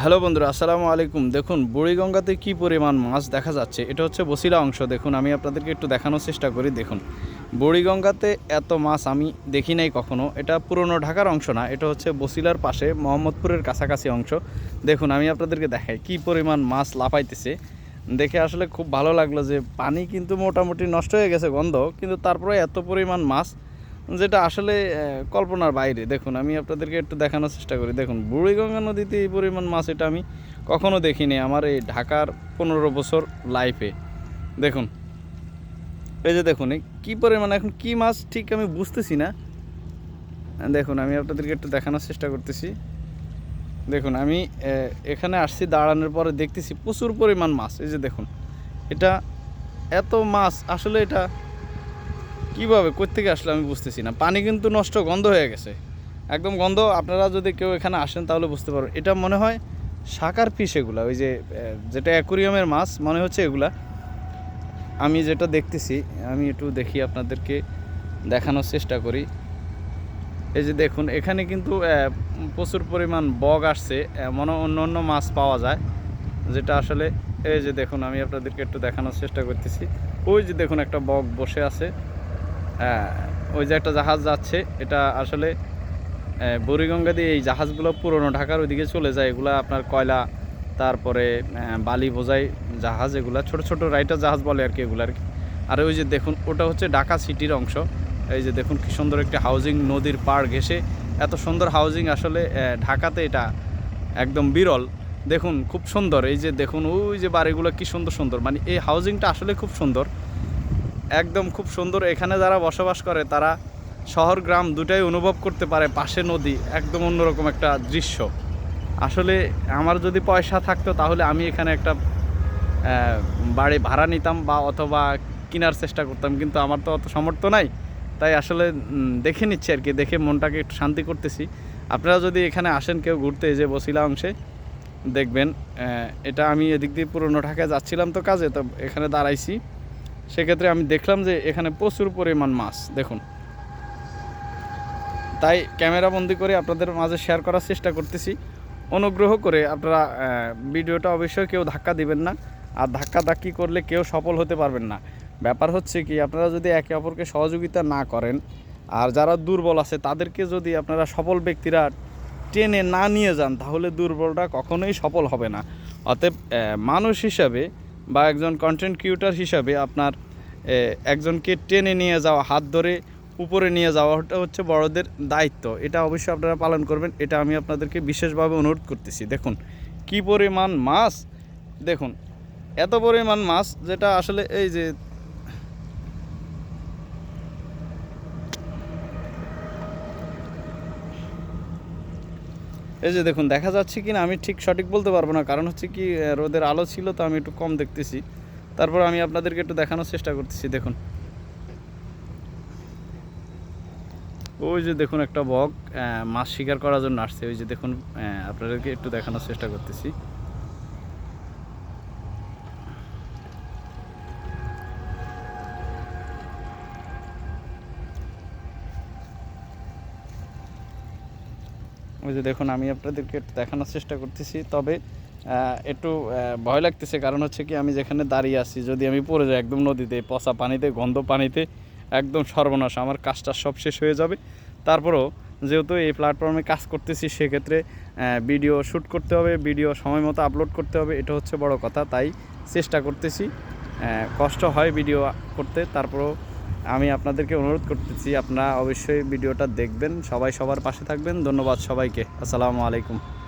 Hello বন্ধুরা, আসসালামু আলাইকুম। দেখুন, বুড়িগঙ্গাতে কি পরিমাণ মাছ দেখা যাচ্ছে, এটা হচ্ছে বসিলা অংশ। দেখুন, আমি আপনাদেরকে একটু দেখানোর চেষ্টা করি, দেখুন। বুড়িগঙ্গাতে এত মাছ আমি দেখি নাই কখনো, এটা পুরনো ঢাকার অংশ না, এটা হচ্ছে বসিলার পাশে মোহাম্মদপুরের কাছাকাছি অংশ। দেখুন, আমি আপনাদেরকে দেখাই কি পরিমাণ মাছ লাফাইতেছে। দেখে আসলে খুব ভালো লাগল যে পানি কিন্তু মোটামুটি নষ্ট হয়ে গেছে গন্ধ, কিন্তু তারপরে এত পরিমাণ মাছ যেটা আসলে কল্পনার বাইরে। দেখুন, আমি আপনাদেরকে একটু দেখানোর চেষ্টা করি। দেখুন, বুড়িগঙ্গা নদীতে এই পরিমাণ মাছ এটা আমি কখনো দেখিনি আমার এই ঢাকার পনেরো বছর লাইফে দেখুন, এই যে দেখুন কী পরিমাণ এখন কী মাছ ঠিক আমি বুঝতেছি না। দেখুন, আমি আপনাদেরকে একটু দেখানোর চেষ্টা করতেছি। দেখুন, আমি এখানে আসছি দাঁড়ানোর পরে দেখতেছি প্রচুর পরিমাণ মাছ। এই যে দেখুন, এটা এত মাছ, আসলে এটা কীভাবে কোথেকে আসলে আমি বুঝতেছি না। পানি কিন্তু নষ্ট গন্ধ হয়ে গেছে। একদম গন্ধ, আপনারা যদি কেউ এখানে আসেন তাহলে বুঝতে পারবেন। এটা মনে হয় শাকার ফিশ এগুলা, ওই যে যেটা অ্যাকুরিয়ামের মাছ, মনে হচ্ছে এগুলা। আমি যেটা দেখতেছি, আমি একটু দেখি আপনাদেরকে দেখানোর চেষ্টা করি। এই যে দেখুন, এখানে কিন্তু প্রচুর পরিমাণ বগ আসছে। এমন অন্য অন্য মাছ পাওয়া যায়। যেটা আসলে, এই যে দেখুন, আমি আপনাদেরকে একটু দেখানোর চেষ্টা করতেছি। ওই যে দেখুন, একটা বগ বসে আছে। ওই যে একটা জাহাজ যাচ্ছে, এটা আসলে বুড়িগঙ্গা দিয়ে এই জাহাজগুলো পুরনো ঢাকার ওইদিকে চলে যায়, এগুলো আপনার কয়লা, তারপরে বালি বোঝাই জাহাজ, এগুলো ছোট ছোট রাইটার জাহাজ বলে আর কি এগুলো আর কি। আর ওই যে দেখুন, ওটা হচ্ছে ঢাকা সিটির অংশ। এই যে দেখুন কী সুন্দর একটি হাউজিং নদীর পাড় ঘেসে এত সুন্দর হাউজিং আসলে ঢাকাতে এটা একদম বিরল। দেখুন, খুব সুন্দর। এই যে দেখুন, ওই যে বাড়িগুলো কী সুন্দর সুন্দর। মানে এই হাউজিংটা আসলে খুব সুন্দর। একদম খুব সুন্দর। এখানে যারা বসবাস করে, তারা শহর, গ্রাম দুটাই অনুভব করতে পারে পাশে নদী, একদম অন্যরকম একটা দৃশ্য। আসলে আমার যদি পয়সা থাকতো, তাহলে আমি এখানে একটা বাড়ি ভাড়া নিতাম বা অথবা কেনার চেষ্টা করতাম, কিন্তু আমার তো অত সামর্থ্য নাই। তাই আসলে দেখে নিচ্ছি আর কি, দেখে মনটাকে একটু শান্তি করতেছি। আপনারা যদি এখানে আসেন, কেউ ঘুরতে যে বসিলা অংশে, দেখবেন এটা আমি এদিক দিয়ে পুরনো ঢাকায় যাচ্ছিলাম তো কাজে, তো এখানে দাঁড়াইছি। সেক্ষেত্রে আমি দেখলাম যে এখানে প্রচুর পরিমাণ মাছ, দেখুন। তাই ক্যামেরা বন্দি করে আপনাদের মাঝে শেয়ার করার চেষ্টা করতেছি। অনুগ্রহ করে আপনারা ভিডিওটা অবশ্যই কেউ ধাক্কা দিবেন না। আর ধাক্কা ধাক্কি করলে কেউ সফল হতে পারবেন না। ব্যাপার হচ্ছে কি, আপনারা যদি একে অপরকে সহযোগিতা না করেন, আর যারা দুর্বল আছে তাদেরকে যদি আপনারা সফল ব্যক্তিরা টেনে না নিয়ে যান, তাহলে দুর্বলটা কখনোই সফল হবে না। অতএব মানুষ হিসাবে বা একজন কন্টেন্ট ক্রিয়েটার হিসাবে আপনার একজনকে টেনে নিয়ে যাওয়া, হাত ধরে উপরে নিয়ে যাওয়াটা হচ্ছে বড়দের দায়িত্ব। এটা অবশ্যই আপনারা পালন করবেন। এটা আমি আপনাদেরকে বিশেষভাবে অনুরোধ করতেছি। দেখুন, কি পরিমাণ মাছ? দেখুন, এত পরিমাণ মাছ যেটা আসলে এই যে এই যে দেখুন, দেখা যাচ্ছে কি না আমি ঠিক সঠিক বলতে পারব না। কারণ হচ্ছে কি রোদের আলো ছিল, তো আমি একটু কম দেখতেছি। তারপর আমি আপনাদেরকে একটু দেখানোর চেষ্টা করতেছি, দেখুন। ওই যে দেখুন একটা বক মাছ শিকার করার জন্য আসছে। ওই যে দেখুন আপনাদেরকে একটু দেখানোর চেষ্টা করতেছি। ওই যে দেখুন, আমি আপনাদেরকে দেখানোর চেষ্টা করতেছি। তবে একটু ভয় লাগতেছে। কারণ হচ্ছে কি, আমি যেখানে দাঁড়িয়ে আছি, যদি আমি পড়ে যাই একদম নদীতে, পচা পানিতে, গন্ধ পানিতে, একদম সর্বনাশ। আমার কাজটা সব শেষ হয়ে যাবে। তারপরও যেহেতু এই প্ল্যাটফর্মে কাজ করতেছি, সেক্ষেত্রে ভিডিও শ্যুট করতে হবে ভিডিও সময় মতো আপলোড করতে হবে, এটা হচ্ছে বড় কথা। তাই চেষ্টা করতেছি। কষ্ট হয় ভিডিও করতে, তারপরও আমি আপনাদেরকে অনুরোধ করতেছি, আপনারা অবশ্যই ভিডিওটা দেখবেন, সবাই সবার পাশে থাকবেন। ধন্যবাদ সবাইকে। আসসালামু আলাইকুম।